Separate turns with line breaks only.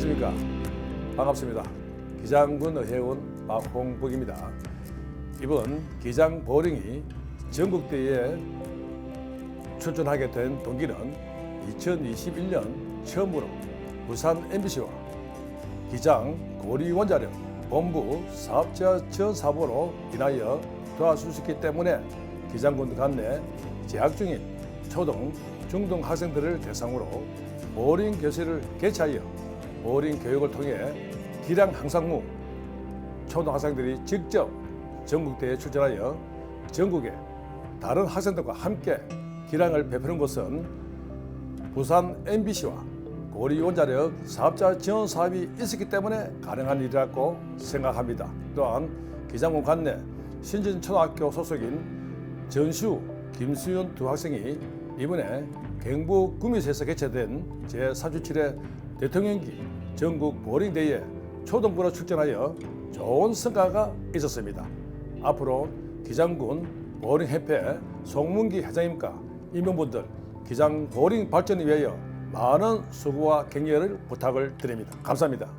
안녕하십니까. 반갑습니다. 기장군 의회원 박홍복입니다. 이번 기장 보링이 전국대회에 출전하게 된 동기는 2021년 처음으로 부산 MBC와 기장 고리 원자력 본부 사업자 지원 사업으로 인하여 도와줄 수 있기 때문에 기장군 관내 재학 중인 초등, 중등 학생들을 대상으로 보링 교실을 개최하여 보링 교육을 통해 기량 향상무 초등학생들이 직접 전국대회에 출전하여 전국의 다른 학생들과 함께 기량을 베푸는 것은 부산 MBC와 고리원자력 사업자 지원 사업이 있었기 때문에 가능한 일이라고 생각합니다. 또한 기장군 관내 신진초등학교 소속인 전슈, 김수윤 두 학생이 이번에 경북 구미시에서 개최된 제37회 대통령기 전국 보링대회에 초등부로 출전하여 좋은 성과가 있었습니다. 앞으로 기장군 보링협회 송문기 회장님과 임원분들 기장 보링 발전을 위하여 많은 수고와 격려를 부탁을 드립니다. 감사합니다.